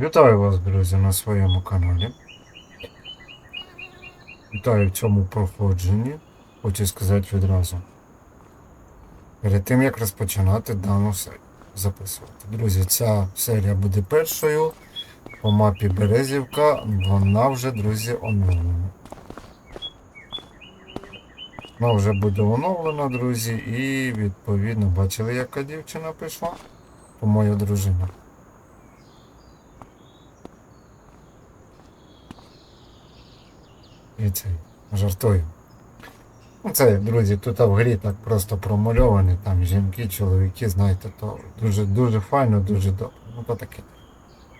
Вітаю вас, друзі, на своєму каналі. Вітаю в цьому проходженні. Хочу сказати відразу. Перед тим як розпочинати дану серію записувати. Друзі, ця серія буде першою по мапі Березівка. Вона вже, друзі, оновлена. Вона вже буде оновлена, друзі, і відповідно бачили, яка дівчина пішла? По моя дружина. І це жартую. Ну, це, друзі, тут в грі так просто промальовані, там жінки, чоловіки, знаєте, то дуже дуже файно, дуже добре. Ну то таке.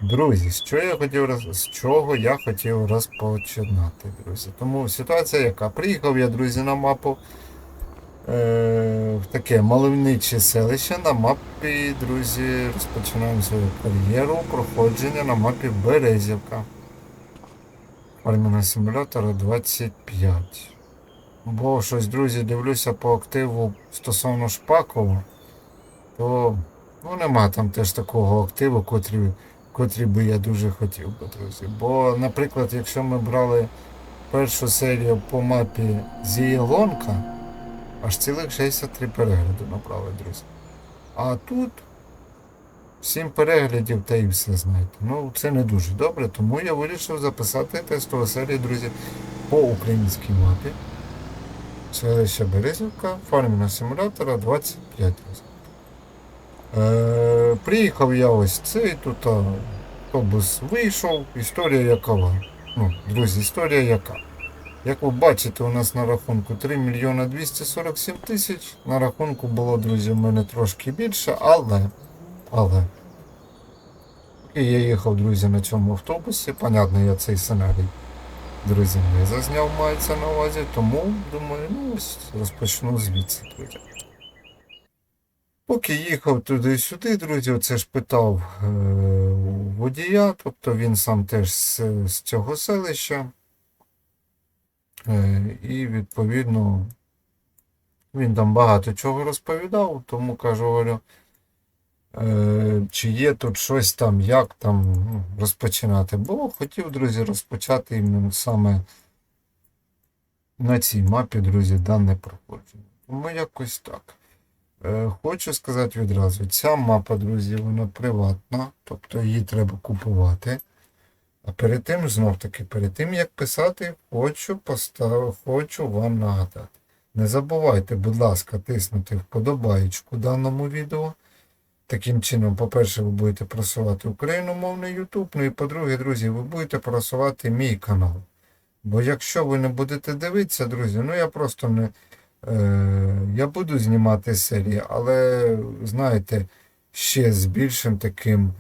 Друзі, що я хотів роз... з чого я хотів розпочинати, друзі. Тому ситуація яка? Приїхав я, друзі, на мапу е... в таке мальовниче селище на мапі, друзі, розпочинаємо свою кар'єру проходження на мапі Березівка. Фарміна симулятора 25. Бо щось, друзі, дивлюся по активу стосовно Шпакова, то ну, нема там теж такого активу, котрий, котрий би я дуже хотів би, друзі. Бо, наприклад, якщо ми брали першу серію по мапі Зієлонка, аж цілих 63 перегляди набрали, друзі. А тут 7 переглядів та і все знаєте. Ну, це не дуже добре, тому я вирішив записати тестову серію, друзі, по українській мапі. Селище Березівка, фарміна симулятора 25. друзі. Е, приїхав я ось цей, тут автобус вийшов, історія якова. Ну, друзі, історія яка. Як ви бачите, у нас на рахунку 3 мільйона 247 тисяч. На рахунку було, друзі, в мене трошки більше, але. Але. І я їхав, друзі, на цьому автобусі. Понятно, я цей сценарій, друзі, не зазняв, мається на увазі, тому думаю, ну ось розпочну звідси, друзі. Поки їхав туди-сюди, друзі, оце ж питав е, водія, тобто він сам теж з, з цього селища. Е, і відповідно він там багато чого розповідав, тому кажу, говорю, чи є тут щось там, як там ну, розпочинати. Бо хотів, друзі, розпочати саме на цій мапі, друзі, дане проходження. Тому якось так. Е, Хочу сказати відразу, ця мапа, друзі, вона приватна, тобто її треба купувати. А перед тим, знов таки, перед тим як писати, хочу постав... хочу вам нагадати. Не забувайте, будь ласка, тиснути вподобаєчку даному відео. Таким чином, по-перше, ви будете просувати україномовний YouTube. Ну і по-друге, друзі, ви будете просувати мій канал. Бо якщо ви не будете дивитися, друзі, ну я просто не. Е, я буду знімати серії, але знаєте, ще з більшим таким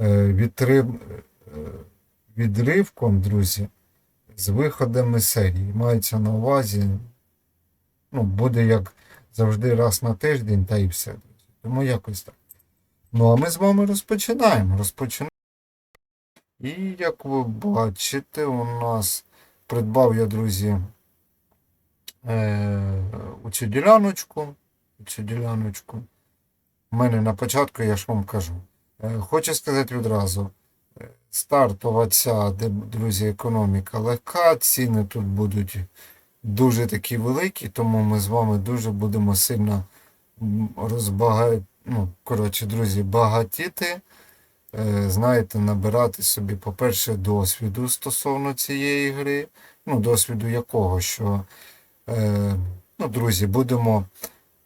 е, відрив, е, відривком, друзі, з виходами серії. Мається на увазі, ну, буде як завжди раз на тиждень, та і все. Тому якось так. Ну, а ми з вами розпочинаємо. Розпочинаємо. І як ви бачите, у нас придбав я, друзі, е, у цю діляночку. Цю діляночку. У мене на початку, я ж вам кажу. Е, хочу сказати відразу. е, Стартова ця, друзі, економіка легка, ціни тут будуть дуже такі великі, тому ми з вами дуже будемо сильно м, розбага... ну, коротше, друзі, багатіти. Е, знаєте, набирати собі, по-перше, досвіду стосовно цієї гри. Ну, досвіду якого, що, е, ну, друзі, будемо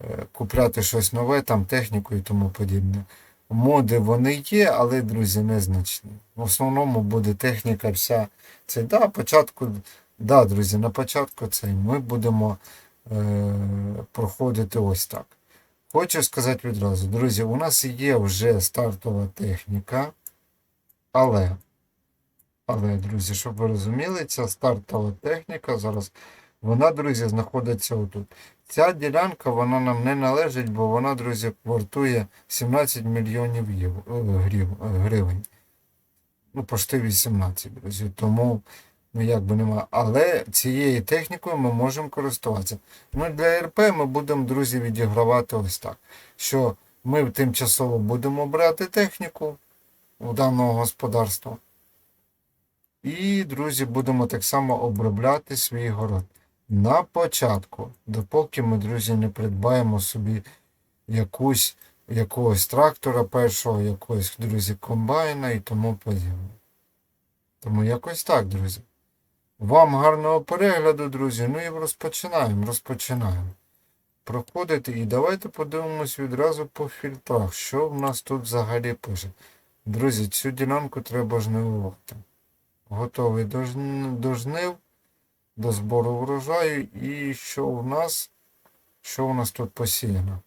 е, купляти щось нове, там техніку і тому подібне. Моди вони є, але, друзі, незначні. В основному буде техніка вся. Це да, початку, да, друзі, на початку це ми будемо е, проходити ось так. Хочу сказати відразу, друзі, у нас є вже стартова техніка, але, але, друзі, щоб ви розуміли, ця стартова техніка зараз, вона, друзі, знаходиться отут. Ця ділянка, вона нам не належить, бо вона, друзі, вартує 17 мільйонів е, е, гривень. Ну, пошти 18, друзі. Тому, ну як би нема. Але цією технікою ми можемо користуватися. Ну, для РП ми будемо, друзі, відігравати ось так. Що ми тимчасово будемо брати техніку, у даного господарства. І, друзі, будемо так само обробляти свій город. На початку, допоки ми, друзі, не придбаємо собі якусь, якогось трактора першого, якогось, друзі, комбайна і тому подібне. Тому якось так, друзі. Вам гарного перегляду, друзі. Ну і розпочинаємо, розпочинаємо. Проходити і давайте подивимось відразу по фільтрах, що в нас тут взагалі пише. Друзі, цю ділянку треба жнивувати. Готовий до, до жнив, до збору врожаю. І що у нас? Що у нас тут посіяно?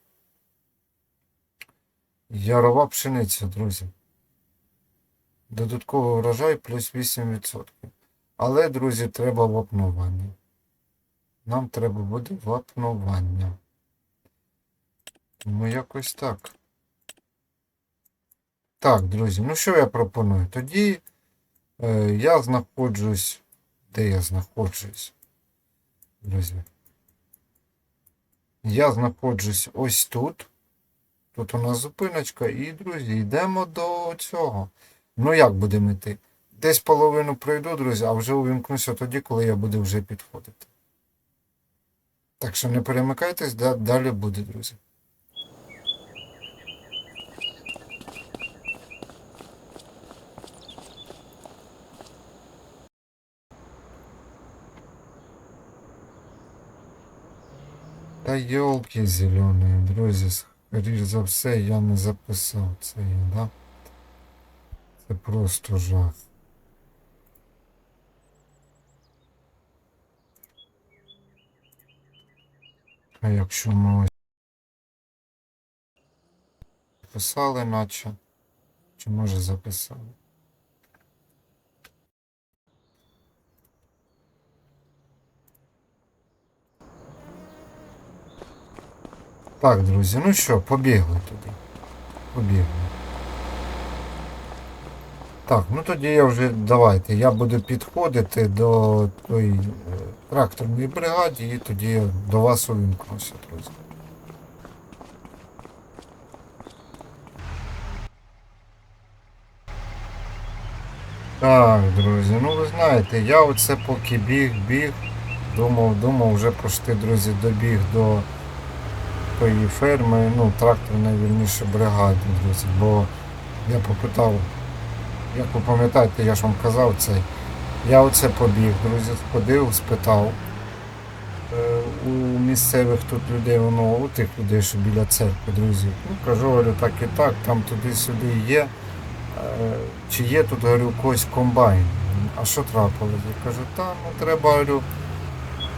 Ярова пшениця, друзі. Додатковий врожай плюс 8%. Але, друзі, треба вапнування. Нам треба буде вапнування. Ну, якось так. Так, друзі, ну що я пропоную? Тоді е, я знаходжусь. Де я знаходжусь? Друзі. Я знаходжусь ось тут. Тут у нас зупиночка, і, друзі, йдемо до цього. Ну, як будемо йти? Десь половину пройду, друзі, а вже увімкнуся тоді, коли я буду вже підходити. Так що не перемикайтесь, да- далі буде, друзі. Та йолки зелені, друзі, скоріш за все, я не записав це, да? Це просто жах. А якщо ми ось записали, наче, чи може записали? Так, друзі, ну що, побігли туди. Побігли. Так, ну тоді я вже давайте. Я буду підходити до тої е, тракторної бригаді і тоді я до вас увімкнуся, друзі. Так, друзі, ну ви знаєте, я оце поки біг, біг, думав, думав, вже почти, друзі, добіг до тої ферми, ну, тракторної вільніше бригади, друзі, бо я попитав, як ви пам'ятаєте, я ж вам казав це. Я оце побіг, друзі, ходив, спитав е, у місцевих тут людей, воно у тих людей, що біля церкви, друзі. Ну, кажу, говорю, так і так, там туди-сюди є. Е, Чи є тут, говорю, когось комбайн? А що трапилось? Я кажу, та ну треба, говорю,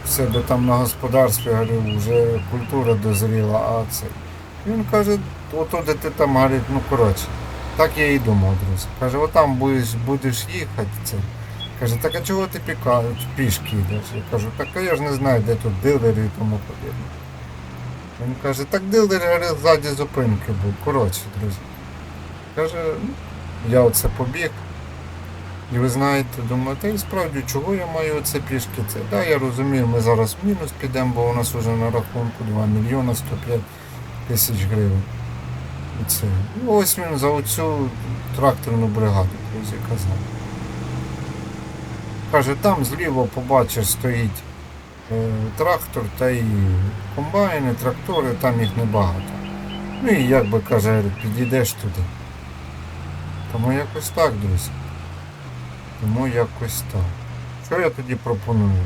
в себе там на господарстві, говорю, вже культура дозріла, а це. Він каже, ото де ти там, говорить, ну коротше. Так я і думав, друзі. Каже, отам будеш, будеш їхати. Це. Каже, так а чого ти пішки йдеш? Я кажу, так а я ж не знаю, де тут дилери і тому подібне. Він каже, так дилер говорить, ззаді зупинки був. Коротше, друзі. Каже, ну, я оце побіг. І ви знаєте, думаю, та і справді, чого я маю оце пішки? Це, да, я розумію, ми зараз в мінус підемо, бо у нас вже на рахунку 2 мільйона 105 тисяч гривень. І це. Ну, ось він за оцю тракторну бригаду, друзі, казав. Каже, там зліва побачиш, стоїть е, трактор та і комбайни, трактори, там їх небагато. Ну і як би каже, підійдеш туди. Тому якось так, друзі. Тому якось так. Що я тоді пропоную?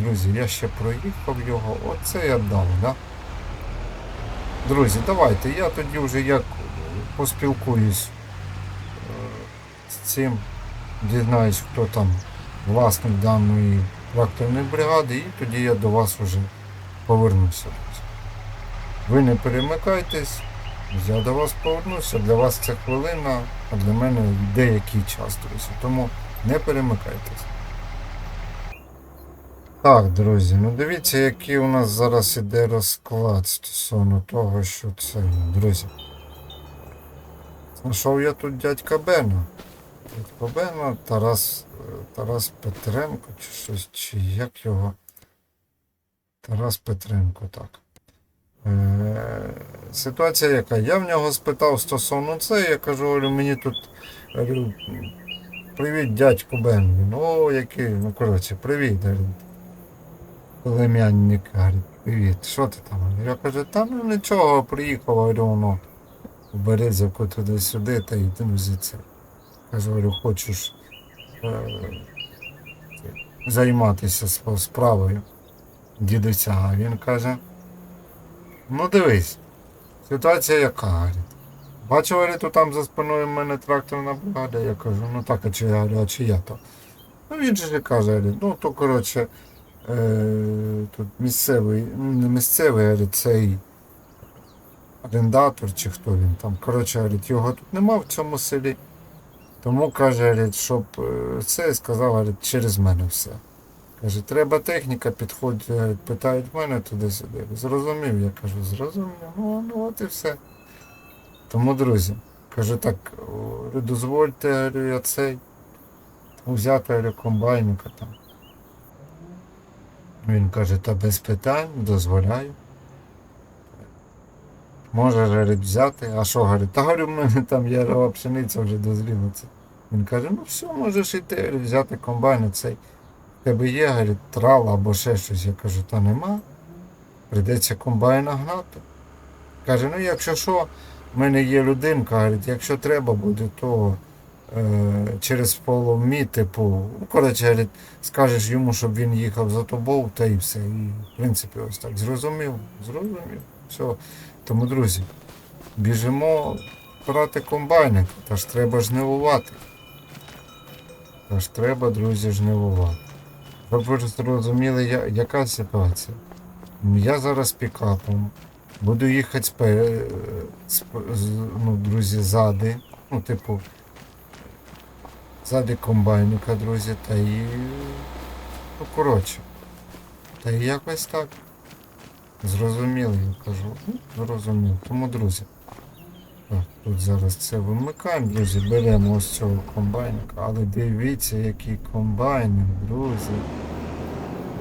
Друзі, я ще проїхав його, оце я дав, да? Друзі, давайте, я тоді вже як поспілкуюсь е, з цим, дізнаюсь, хто там власник даної тракторної бригади, і тоді я до вас вже повернуся. Ви не перемикайтесь, я до вас повернуся, для вас це хвилина, а для мене деякий час, друзі. Тому не перемикайтесь. Так, друзі, ну дивіться, який у нас зараз іде розклад стосовно того, що це, друзі. Знайшов я тут дядька Бена. Дядько Бена, Тарас, Тарас Петренко, чи щось, чи як його. Тарас Петренко, так. Е, ситуація яка? Я в нього спитав стосовно це, я кажу, говорю, мені тут привіт, дядько Бен. Він, який, ну коротше, привіт. Племянник, говорить, привіт, що ти там? Я кажу, та ну нічого, приїхав, говорю, воно в Березівку туди-сюди, та й друзі це. Кажу, говорю, хочеш е, займатися справою дідуся. А він каже, ну дивись, ситуація яка, говорить. Бачив, говорить, то там за спиною в мене тракторна бригада. Я кажу, ну так, а чи я а чи я то? Ну він же каже, ну то коротше, тут місцевий, ну не місцевий, говорить, цей орендатор чи хто він там. Коротше, говорить, його тут нема в цьому селі. Тому каже, говорить, щоб е, це сказав, говорить, через мене все. Каже, треба техніка, підходить, говорить, питають мене туди-сюди. Зрозумів, я кажу, зрозумів, ну, ну от і все. Тому, друзі, кажу так, дозвольте, говорю, я цей взяти комбайника там. Він каже, та без питань, дозволяю. Можеш, говорить, взяти. А що, говорить, та говорю, в мене там ярова пшениця вже дозріла. Він каже, ну все, можеш іти, говорить, взяти комбайн цей. В тебе є, говорить, трала або ще щось. Я кажу, та нема. Прийдеться комбайна гнати. Каже, ну якщо що, в мене є людинка, говорить, якщо треба буде, то через полумі, типу, ну, коротше, скажеш йому, щоб він їхав за тобою, та і все. І, в принципі, ось так. Зрозумів, зрозумів. Все. Тому, друзі, біжимо брати комбайник, та ж треба жнивувати. Та ж треба, друзі, жнивувати. Ви ж зрозуміли, я- яка ситуація. Я зараз пікапом. Буду їхати спе... сп- з- ну, друзі, ззади. Ну, типу, ззади комбайника, друзі, та і. Ну, коротше. Та і якось так. Зрозуміло, я кажу. Ну, зрозумів. Тому, друзі. Так, тут зараз це вимикаємо, друзі, беремо ось цього комбайника. Але дивіться, який комбайнер, друзі.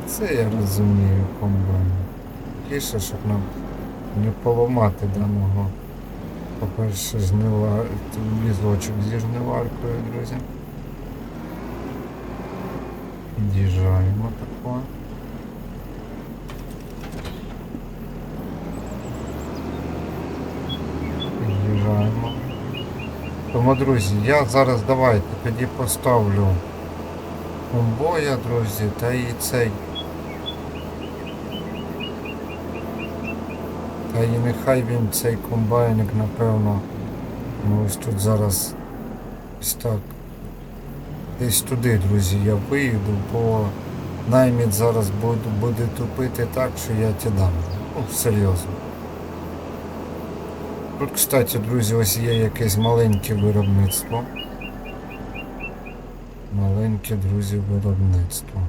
Це я розумію комбайн. Тише, щоб нам не поламати даного. По-перше, жнива... візочок зі жниваркою, друзі. Під'їжджаємо тако. Під'їжджаємо. Тому, друзі, я зараз давайте тоді поставлю комбоя, друзі, та і цей. Та і нехай він цей комбайник, напевно, ну ось тут зараз ось так. Десь туди, друзі, я виїду, бо найміт зараз буде, буде тупити так, що я ті дам. Ну, серйозно. Тут, кстати, друзі, ось є якесь маленьке виробництво. Маленьке, друзі, виробництво.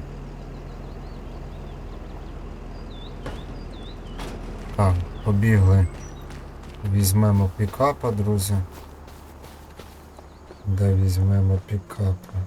Так, побігли. Візьмемо пікапа, друзі. Де візьмемо пікапа?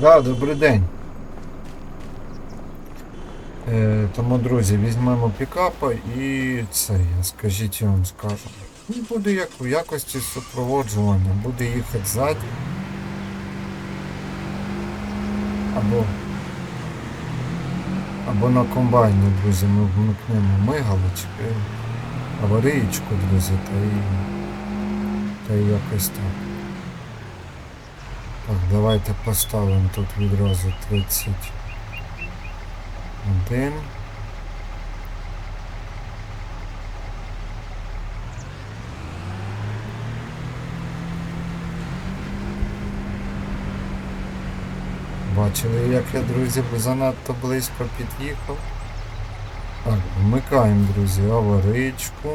Да, добрий день. Е, тому, друзі, візьмемо пікапа і це, я скажіть, я вам скажу. Він буде як у якості супроводжування, буде їхати ззаді. Або, або на комбайні, друзі, ми вмикнемо мигалочки, аварієчку, друзі, та і, та якось так. Так, давайте поставимо тут відразу 31. бачили, як я, друзі, занадто близько під'їхав. Так, вмикаємо, друзі, аваричку.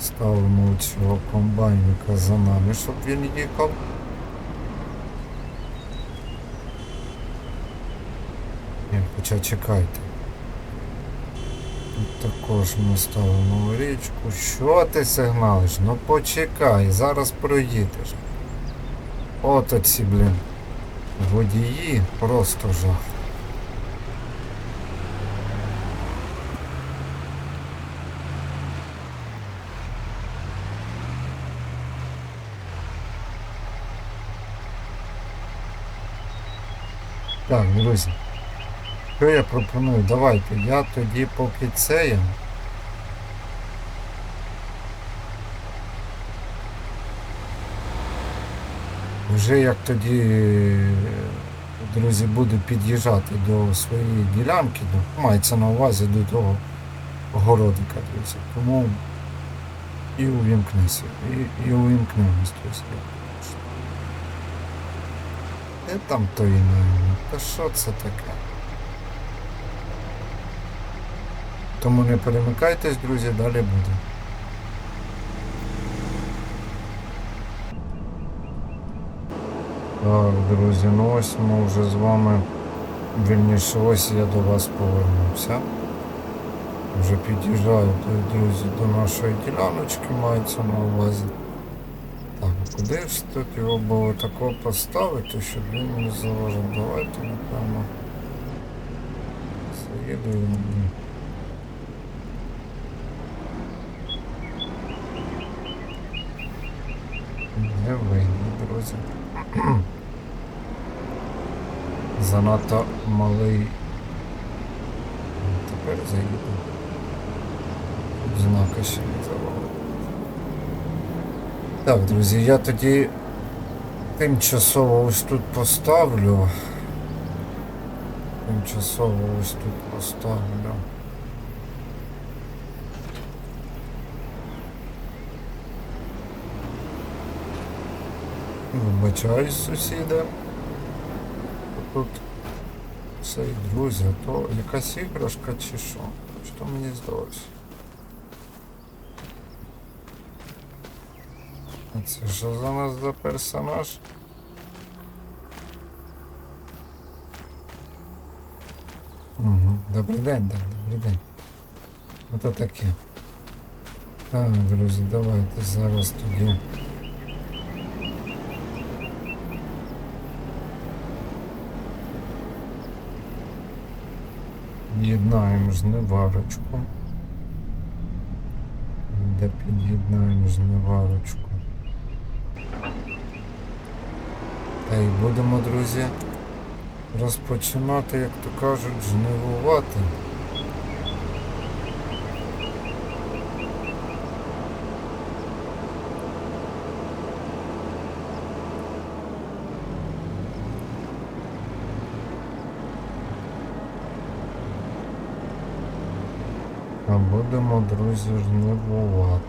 Ставимо цього комбайника за нами, щоб він їхав. Хоча чекайте. Також ми ставимо аваричку. Що ти сигналиш? Ну почекай, зараз проїдеш. От оці, блін. Водії просто жах. Так, друзі. Що я пропоную? Давайте я тоді поки це я. Вже як тоді, друзі, буду під'їжджати до своєї ділянки, до, мається на увазі до того городика, друзі. Тому і увімкнися, і, і увімкнемось, друзі. Де там той найм? Та що це таке? Тому не перемикайтесь, друзі, далі буде. Так, друзі, ну ось ми вже з вами вільніше ось я до вас повернувся. Вже під'їжджаю, друзі, до нашої діляночки мається на увазі. Так, куди ж тут його було тако поставити, щоб він не заважав? Давайте, напевно. Заїду йому. Не вийде, друзі. Занадто малий. Тепер заїду. Знака ще не завали. Так, друзі, я тоді тимчасово ось тут поставлю. Тимчасово ось тут поставлю. Вибачаюсь, сусіди. Тут цей друзі, то якась іграшка чи що? Що мені здалося? Це що за нас за персонаж? Угу. Добрий день, так, добрий день. Ото таке. Так, друзі, давайте зараз тоді. Під'єднаємо жниварочку. Де під'єднаємо жниварочку. Та й будемо, друзі, розпочинати, як то кажуть, жнивувати. А будемо, друзі, жнивувати.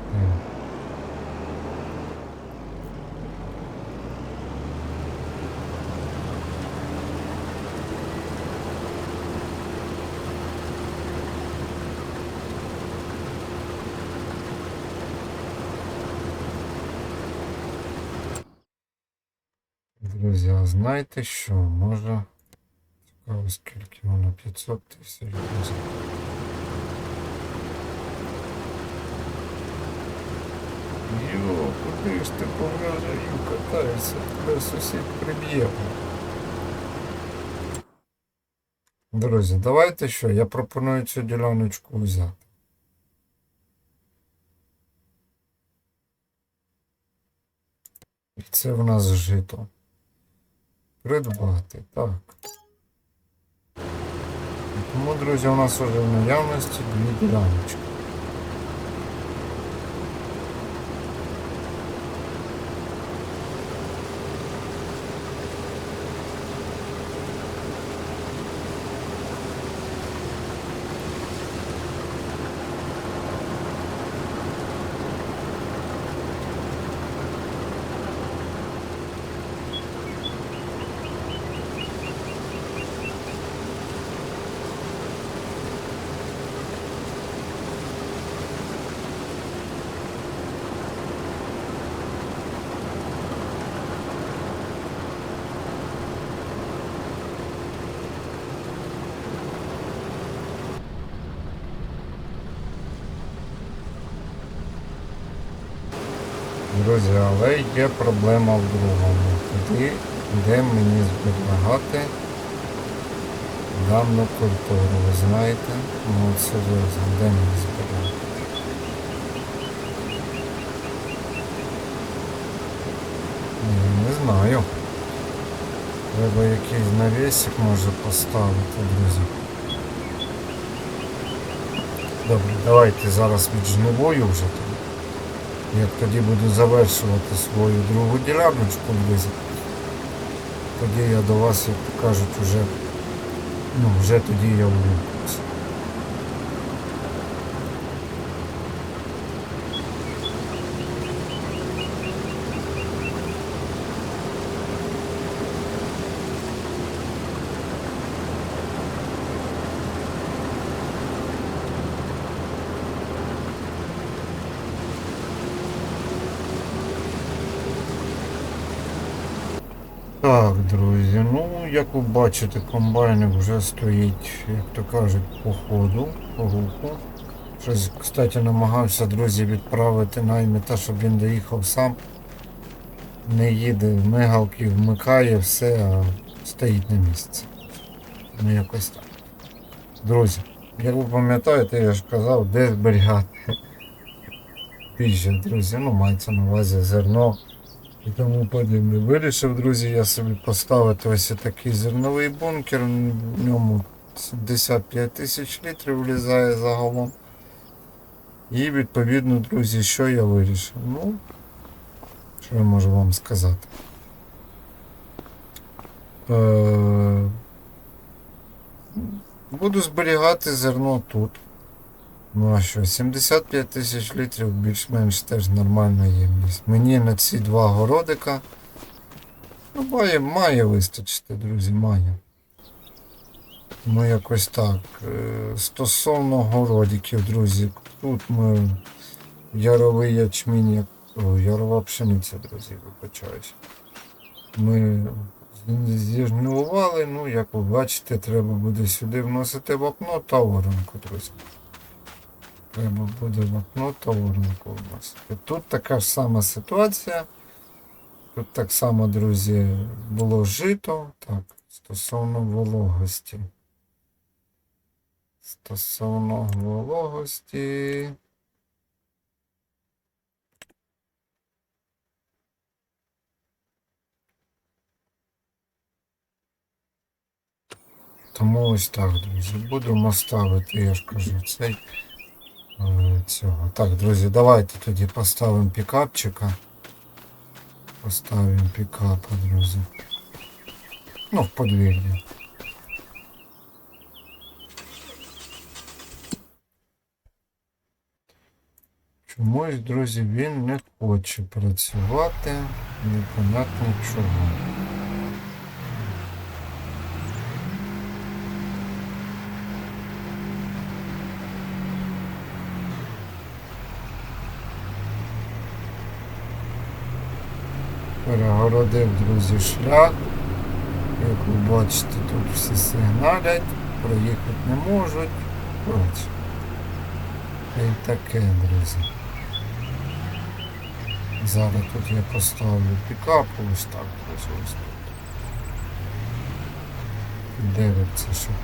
Друзі, а знаєте що? Може. Цікаво, скільки воно 500 тисяч. Йо, куди ж ти по вражаю катаєшся? Тебе сусід приб'є. Друзі, давайте що, я пропоную цю діляночку взяти. І це в нас жито. Придбати, так. Тому, друзі, у нас вже в наявності дві діляночки. Друзі, але є проблема в другому. Тоді, де мені зберігати дану культуру, ви знаєте? Ну серйозно, де мені зберігати? Не знаю. Треба якийсь навісик може поставити, друзі. Добре, давайте зараз віджнивою вже Як тоді буду завершувати свою другу діляночку, близько. Тоді я до вас, як кажуть, вже, ну, вже тоді я увімкнуся. Так, друзі, ну як ви бачите, комбайник вже стоїть, як то кажуть, по ходу, по руху. Щось, кстати, намагався, друзі, відправити найміта, щоб він доїхав сам. Не їде, мигалки вмикає, все, а стоїть на місці. Ну якось так. Друзі, як ви пам'ятаєте, я ж казав, де зберігати. Пізже, друзі, ну мається на увазі зерно і тому подібне. Вирішив, друзі, я собі поставити ось такий зерновий бункер. В ньому 75 тисяч літрів влізає загалом. І відповідно, друзі, що я вирішив? Ну, що я можу вам сказати? Е, Буду зберігати зерно тут. Ну а що, 75 тисяч літрів більш-менш теж нормальна ємність. Мені на ці два городика ну, має, має вистачити, друзі, має. Ну якось так. Е, Стосовно городиків, друзі, тут ми яровий ячмінь, о, ярова пшениця, друзі, вибачаюсь. Ми з- ну як ви бачите, треба буде сюди вносити вапно та оранку, друзі. Треба буде вапно та оранку вносити. Тут така ж сама ситуація. Тут так само, друзі, було жито. Так, стосовно вологості. Стосовно вологості. Тому ось так, друзі. Будемо ставити, я ж кажу, цей цього. Так, друзі, давайте тоді поставимо пікапчика. Поставимо пікапа, друзі. Ну, в подвір'я. Чомусь, друзі, він не хоче працювати. Непонятно чого. Перегородив, друзі, шлях. Як ви бачите, тут всі сигналять, проїхати не можуть. Коротше. Й таке, друзі. Зараз тут я поставлю пікап, ось так, друзі, ось тут. Дивиться, щоб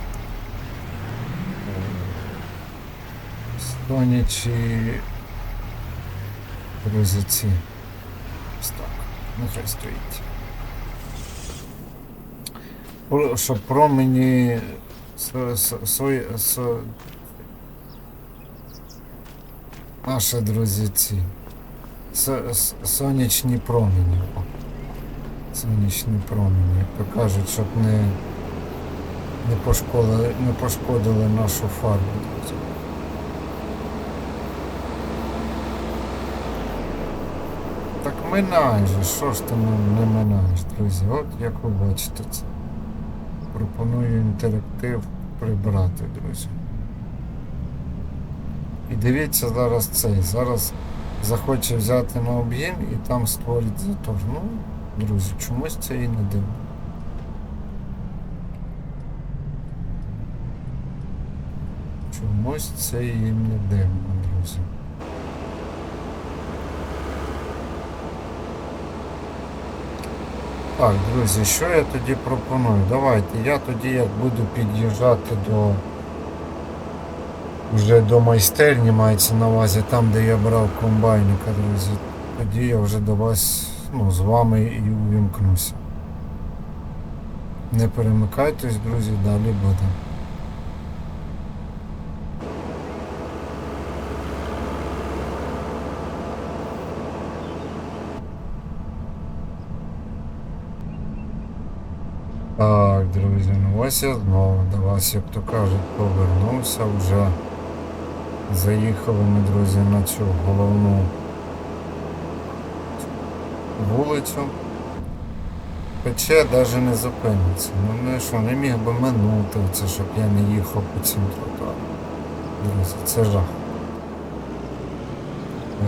сонячі друзі ці. Нехай стоїть. Щоб промені наші друзі ці. Сонячні промені. Сонячні промені. Як кажуть, щоб не, не, пошкодили, не пошкодили нашу фарбу. друзі. Так минай що ж ти не- минаєш, друзі? От як ви бачите це. Пропоную інтерактив прибрати, друзі. І дивіться зараз цей. Зараз захоче взяти на об'єм і там створить затор. Ну, друзі, чомусь це і не дивно. Чомусь це і не дивно, друзі. Так, друзі, що я тоді пропоную? Давайте, я тоді як буду під'їжджати до вже до майстерні, мається на увазі, там, де я брав комбайника, друзі. Тоді я вже до вас, ну, з вами і увімкнуся. Не перемикайтесь, друзі, далі буде. Так, друзі, ну ось я знову до вас, як то кажуть, повернувся вже. Заїхали ми, друзі, на цю головну вулицю. Пече навіть не зупиниться. Ну не що, не міг би минути це, щоб я не їхав по цим тротуарам. Друзі, це жах.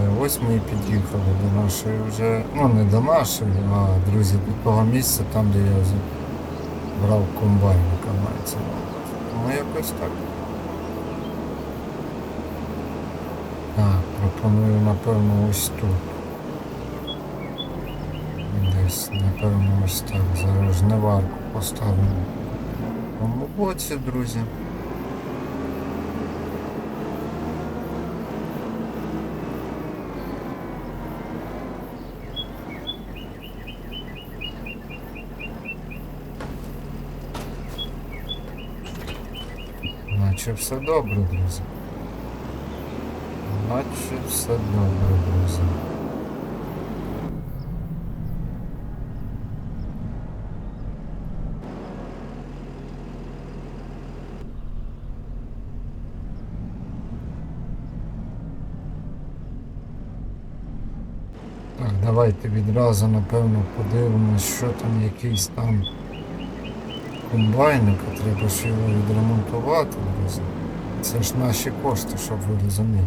Е, Ось ми і під'їхали до нашої вже, ну не до нашої, а друзі, до того місця, там де я брав комбайника мається. Тому якось так. Так, пропоную напевно ось тут. Десь, напевно, ось так. Зараз жниварку поставимо. В боці, друзі. Наче все добре, друзі. Наче все добре, друзі. Так, давайте відразу, напевно, подивимось, що там якийсь там комбайника, треба ж його відремонтувати. Це ж наші кошти, щоб ви розуміли.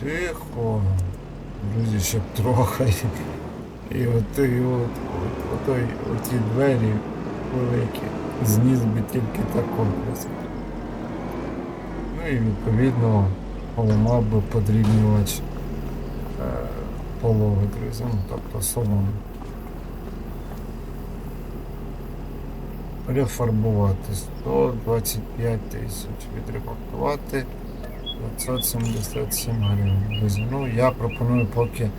Тихо. Друзі, ще трохи. І от, і от, от, отой, оті двері великі. Зніс би тільки так комплекс. Ну і відповідно поламав би подрібнювач е, полови, друзі. Ну, тобто соломи. Рефарбувати 125 тисяч, відремонтувати 577 гривень. Ну я пропоную поки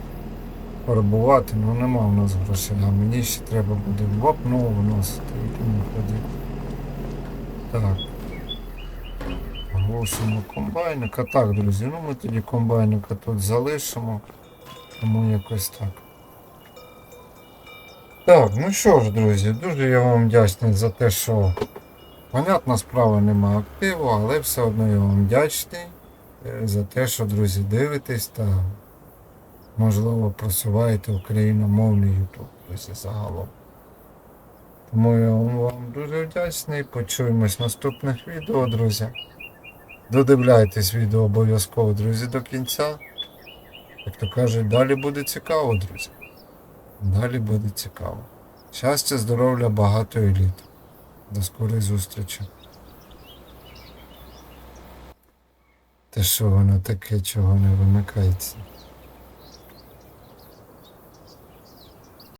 фарбувати, ну нема в нас грошей, а мені ще треба буде вапно вносити і тому подібне. Так. Глушимо комбайника. Так, друзі, ну ми тоді комбайника тут залишимо. Тому якось так. Так, ну що ж, друзі, дуже я вам вдячний за те, що понятна справа нема активу, але все одно я вам вдячний е, за те, що, друзі, дивитесь та можливо просуваєте україномовний YouTube, друзі, загалом. Тому я вам вам дуже вдячний. Почуємось в наступних відео, друзі. Додивляйтесь відео обов'язково, друзі, до кінця. Як то кажуть, далі буде цікаво, друзі. Далі буде цікаво. Щастя, здоров'я, багато еліт. До скорої зустрічі. Те що воно таке, чого не вимикається?